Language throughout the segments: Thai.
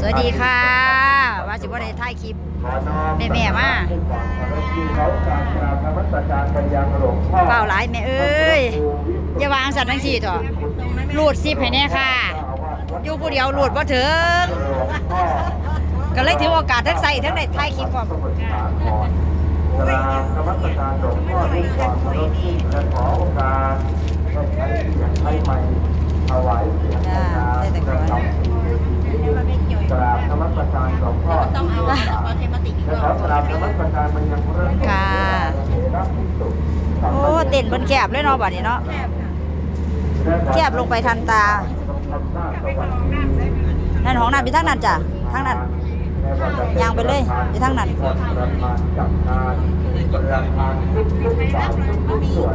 สวัสดีค่ะ ว่าสิบ่ได้ถ่ายคลิปแม่แม่มาเปล่าหลายแม่เอ้ยอย่าวางสัตว์ทั้งสี่ต่อรูดซิบให้แน่ค่ะอยู่ผู้เดียวรูดบ่ถึงก็เลยถือโอกาสทั้งใส่ทั้งได้ถ่ายคลิปพร้อมกราบนมัสการหลวงพ่อด้วยความเคารพยิ่งและขอโอกาสได้ใช้เสียงใช้ไมค์ถวายเสียงในงานประจำปี กราบนมัสการหลวงพ่อต้องเอาและเอาเทมาติกอีกขอกราบนมัสการมันยังพระค่ะรับพิสุโอ้เต้นบนแคบเลยเนาะบัดนี้เนาะแคบลงไปทันตานั่นห้องน้ำอยู่ทางนั้นจ้ะทางนั้นย่างไปเลยอยู่ทางนั้นประธานจัดงานประธานทุกทุกๆฝ่ายทุกๆส่วน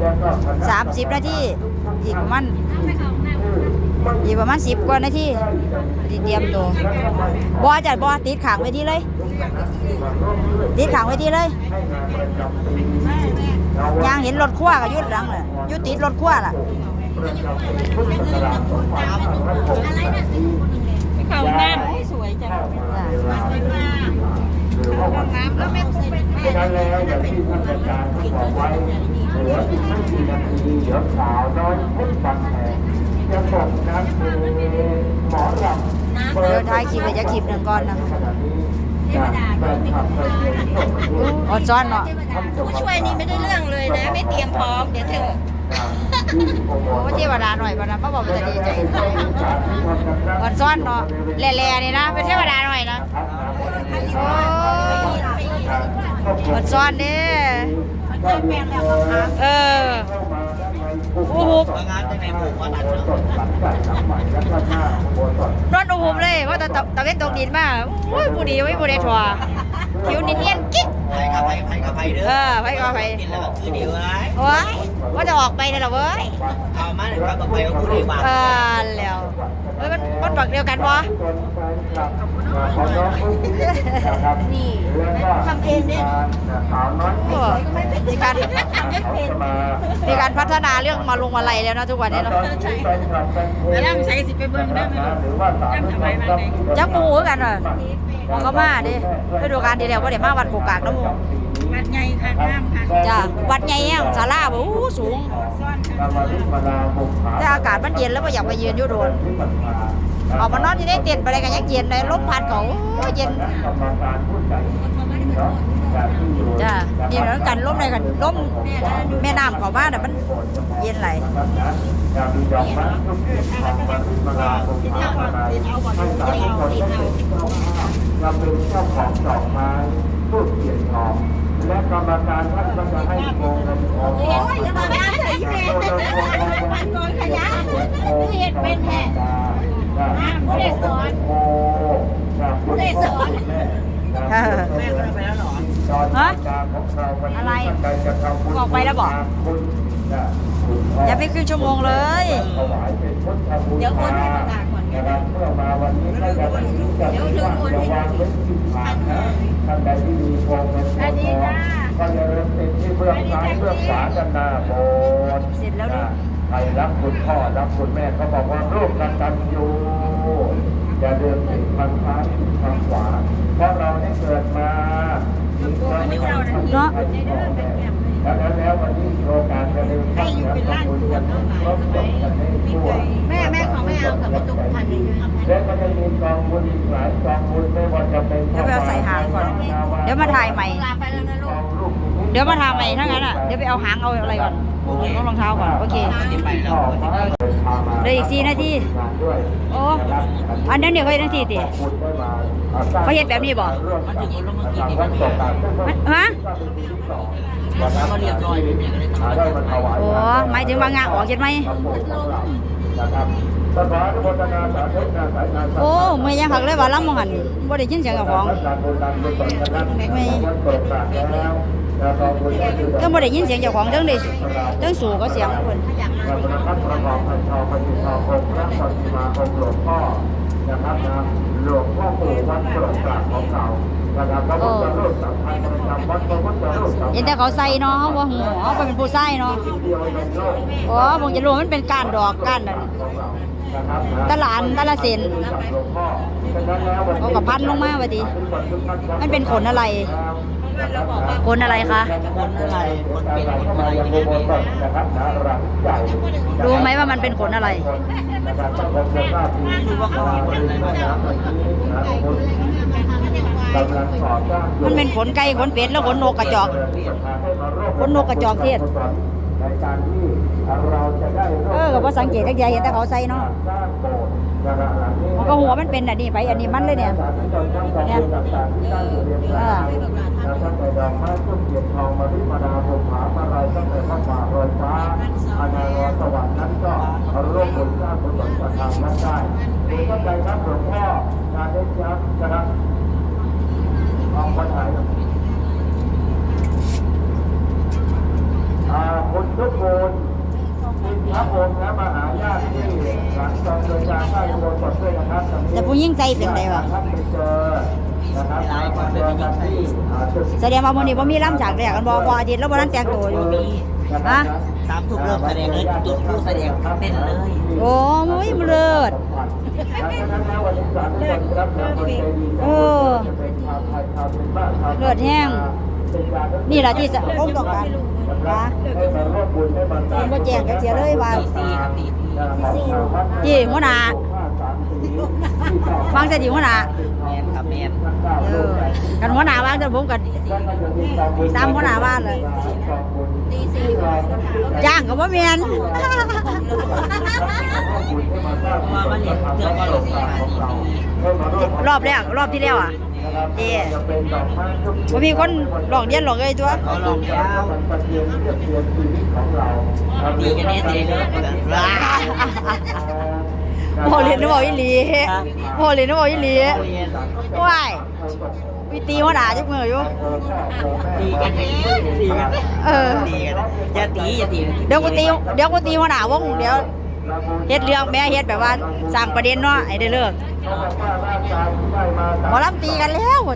และก็คณะสามสิบนาทีอีกประมาณ อีกประมาณสิบกว่านาทีเตรียมตัวบอจัดบอติดขังไว้ที่เลย ติดขังไว้ที่เลยย่างเห็นรถขั้วก็อยุดหลังเลยยุดติดรถขั้วล่ะประจำปีพุทธศักราช2568นี้เขาหน้าสวยจังจ้ะหรือว่าวันนี้น้ำแล้วแม่คงเป็นแม่ฉะนั้นแล้วอย่างที่ท่านอาจารย์ได้บอกไว้เหลืออีกไม่กี่นาทีเดี๋ยวสาวน้อยพุทธบันแห่ จะส่งน้ำเพลงหมอลำเดี๋ยวท้ายคลิปไปจะคลิปหนึ่งก่อนนะขณะนี้จากแฟนคลับแฟนเพลงทั่วประเทศอดซ้อนเนาะผู้ช่วยนี่ไม่ได้เรื่องเลยนะ ไม่เตรียมพร้อมเดี๋ยวเถอะโอ้เทวดาหน่อยปะนะป้าบอกมันจะดีใจอดซ้อนเนาะแหล่ๆนี่นะ เป็นเทวดาหน่อยนะโอ้อดซ้อนเด้เออ โอ้โหงานในหมู่บ้านสดหลังจากน้ำใหม่และก็หน้าอุโบสถนอนอุหุมเลยว่าตะตะตะเวนตกดินมาโอ้ยผู้ดีไว้ผู้ใดถั่วผิวเนียนๆกิ๊กไปกับไปไปกับไปเด้เอออไปก็ไปกินแล้วก็คือเดียวไรโอ้ยว่าจะออกไปนี่แหละเว้ยเอามาหนึ่งกับไปก็คือดีกว่าเออแล้วเฮ้ยมันมัน บักเดียวกันบ่นี่ทำเองเนี่ยสาวน้อยโอ้มีการมีการพัฒนาเรื่องมาลงมาลัยแล้วนะทุกวันนี้เนาะแล้วนั่งใส่สิไปเบิ่งได้ไหมหรือว่าสาวน้อยจักปูคือกันเหรอมันก็มาดิฤดูกาลที่แล้วก็เดี๋ยวมาวัดโกกากน้ำมูมัดใหญ่ค่ะน้ำค่ะจ้ะวัดใหญ่แห้งศาลาบ่อู้สูงแต่อากาศมันเย็นแล้วก็อยากไปยืนอยู่โดน ออกมานอนที่ได้เต็นท์ไปอะไรกันยังเย็นเลยลมพัดเขาโอ้ยเย็นจ้ะนี่แล้วกันลมอะไรกันลมแม่น้ำเขามาแต่ะมันเย็นไหลายเราเป็นเจ้าของดอกไม้ทูบเทียนทองและกรรมการท่านก็จะให้โกงเงินทองโอ้ยจะมาบ้านเถอะยี่เมย์พันกองขยะเห็ดเป็นแท้ ผู้ใดสอนผู้ใดสอนเออแม่ก็ไปแล้วหรอฮะอะไรบอกไปแล้วบอกอย่าไปครึ่งชั่วโมงเลย เดี๋ยวโอนให้ประกาศก่อนนะครับเมื่อมาวันนี้ก็จะวันนี้จะมีว่าจะวางไว้ที่ผ่านนะท่านใดที่มีโครงเงินโครงทองก็จะเริ่มติดที่เบื้องซ้ายเบื้องขวาด้านหน้าโบสถ์เสร็จแล้วดิ ใครรักคุณพ่อรักคุณแม่เขาบอกว่าร่วมกันตันอยู่อย่าเดินติดทางซ้ายติดทางขวาเพราะเราได้เกิดมามีความเป็นพ่อแม่แล้วแล้ววันนี้โครงการจะเดินข้ามเหนือขอบคุณกันครบจบกันให้ทั่วแม่แม่ของแม่เอากับประตูพันหนึ่งและก็จะมีกองบุญอีกหลายกองบุญไม่ว่าจะเป็นเดี๋ยวไปเอาใส่หางก่อน เดี๋ยวมาถ่ายใหม่ เดี๋ยวมาทำใหม่ถ้างั้นอะเดี๋ยวไปเอาหางเอาอะไรก่อน ต้องรองเท้าก่อน โอเคที่ไปแล้วเหลืออีกสี่นาที โอ้ อันนั้นเดี๋ยวเขาเฮ็ดจังซี่ติเขาเฮ็ดแบบนี้บ่มันถึงคนลงมากินนี่มันมันฮะก็เรียบร้อยไปเมียก็เลยทำได้มาถวายโอ้หมายถึงว่างาออกเห็นไหมนะครับสถานพัฒนาสาธารณสายงานโอ้เมื่อยังหักเลยว่าลำมองหันบ่ได้ยินเสียงเจ้าของการบน ก็ได้คือก็บ่ได้ยินเสียงเจ้าของเทั้งได้เทั้งสู่ก็เสียงเพิ่นะประทับประกอบพันทองพันธิทององค์พระปฏิมาค์หลวงพ่อนะครับนะหลวงพ่อปู่วัดโปรดปราของเรานะครับพระพุทธรูปสำคัญประจำวัดพระพุทธรูปสำคัญเห็นแต่เขาใส่เนาะเฮาบ่ฮู้เฮาเป็นผู้ใส่เนาะที่เดียวในโลกอ๋อผมจะรู้ว่ามันเป็นการดอกกันนั่นของเรานะครับนะตลาดตลาดเซนกับหลวงพ่อฉะนั้นแล้ววันนี้เอากับพันลงมาว่าดิมันเป็นขนอะไร ขนอะไรคะคนอะไรคนเป็นคนอะไรยังไงแม่นะครับนะหลังใหญ่รู้ไหมว่ามันเป็นขนอะไรนะครับต้องขอบคุณมากที่ไม่รู้ว่าเขามีคนอะไรบ้างน้ำวันนี้นะคุณกำลังก่อสร้างอยู่มันเป็นขนไก่ขนเป็ดแล้วขนนกกระจอกขนนกกระจอกเทศ ในการที่เราจะได้ร่วมเออก็บ่สังเกตได้ใหญ่เห็นแต่เขาใส่เนาะสร้างโบสถ์นะครับหลังนี้มันก็หัวมันเป็นอันนี้ไปอันนี้มันเลยเนี่ยเนี่ยต่างๆที่ตั้งอยู่เรียงรายนะตั้งแต่ดอกไม้ต้นเกียรติทองมาริมาดาภูผามาลายตั้งแต่พระป่ารอยฟ้าอานารอสวรรค์นั้นก็ร่วมบุญสร้างกุศลประทานนั้นได้ดูเข้าใจครับหลวงพ่องานได้ยับนะครับออกมาถ่ายครับอ่าคุณทุกคนพระองค์และมหาญาติที่หลังจากเดินทางได้อุโบสถด้วยนะครับ แต่ผู้หญิงใจเป็นไงวะท่านไปเจอนะครับมาเจอกันที่อ่าจุดแสดงว่ามื้อนี้บ่มีลำฉากแรกกันบ่พออาทิตย์แล้วบ่ทันแต่งตัวอยู่ฮะสามทุ่มเริ่มแสดงเลยจุดผู้แสดงเต้นเลย โอ้ยมันเลิศเออเลิศแห้งนี่ล่ะที่สะคงต้องการว่ามันบ่แจ้งกันเสียเลยว่าที่หัวหน้า ฟังแต่ที่หัวหน้าแมนครับแมนเออกันหัวหน้าวางแต่ผมกันตามหัวหน้าว่าเลยจ้างก็บ่แม่นเพราะว่ามันเห็นเรื่องว่าหลงทางดีรอบแรกรอบที่แล้วอะเด้บ่มีคนหลอกเรียนหลอกเลยตัวเขาลองแล้วดีกันแน่เสียเลย กันว้าพ่อเรียนนึกบอกอีหลีพ่อเรียนนึกบอกอีหลีเรียนว้ายวิตีหัวหน้าจักมืออยู่ดีกันดีกันเออดีกันอย่าตีอย่าตีเดี๋ยวกูตีเดี๋ยวกูตีหัวหน้าวงเดี๋ยวเฮ็ดเรื่องแม่เฮ็ดแบบว่าสร้างประเด็นเนาะให้ได้เลิกหมอลำตีกันแล้วว่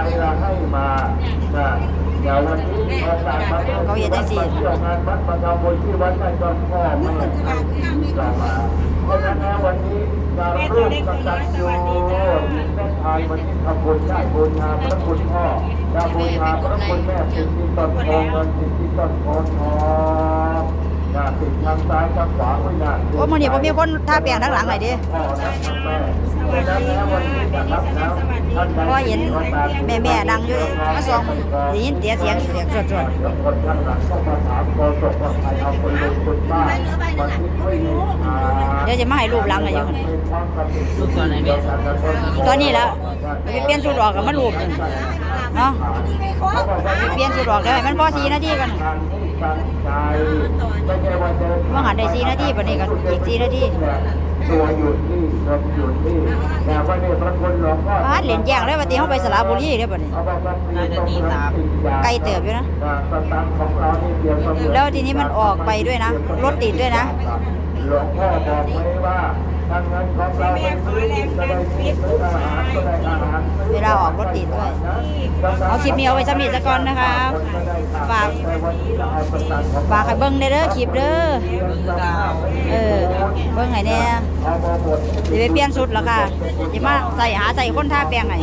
าจ้ะนาสามสิบสองประการนี้ใครละให้มานะเดี๋ยววันนี้ประกาศมาเที่ยวงานวัดประชาบุญที่วัดใต้ต้นพ่อแม่กลับมาเพราะฉะนั้นวันนี้การร่วมกันจัดอยู่แม่ชายวันนี้ทำบุญได้บูชาพระคุณพ่อและบูชาพระคุณแม่สิทธิต้นโพเงินสิทธิต้นโพทองนะติดทางซ้ายทางขวาไว้นะโอ้มื้อนี้บ่มีคนท่าแปลงทั้งหลังเลยด้ ก็เห็นแม่แม่ดังอยู่มาสองได้ยินเสียงเสียงเสียงสดสดเดี๋ยวจะมาให้รูปหลังอะไรอยู่ตอนนี้แล้วไปเปลี่ยนสูดรออกกับมันรูปหนึ่งเนาะเปลี่ยนสูดรออกได้มันพอสีนาทีกันว่าหันได้สีนาทีปะนี่กันอีกสีนาที ตัวอยู่ที่เงินอยู่ที่แต่ว่าเนี่ยพระคุณหลวงพ่อพาดเหรียญแจ้งเลยว่าตีเฮาไปสระบุรีเด้อบัดนี้ไกลเติบอยู่นะ แล้วทีนี้มันออกไปด้วยนะ รถติดด้วยนะหลวงพ่อบอกไว้ว่า ทางเงินของเราเป็นซื้อจะได้ซื้อาหารก็ได้อาหารเวลาออกรถติดด้วย เอาคลิปนี้เอาไว้สำนิทซะก่อนนะคะ ฝาก ฝากให้เบิ่งเด้อคลิปเด้อ เออ เบิ่งให้แน่สิไปเปลี่ยนชุดแล้วค่ะสิมาใส่หาใส่คนท่าแปลงให้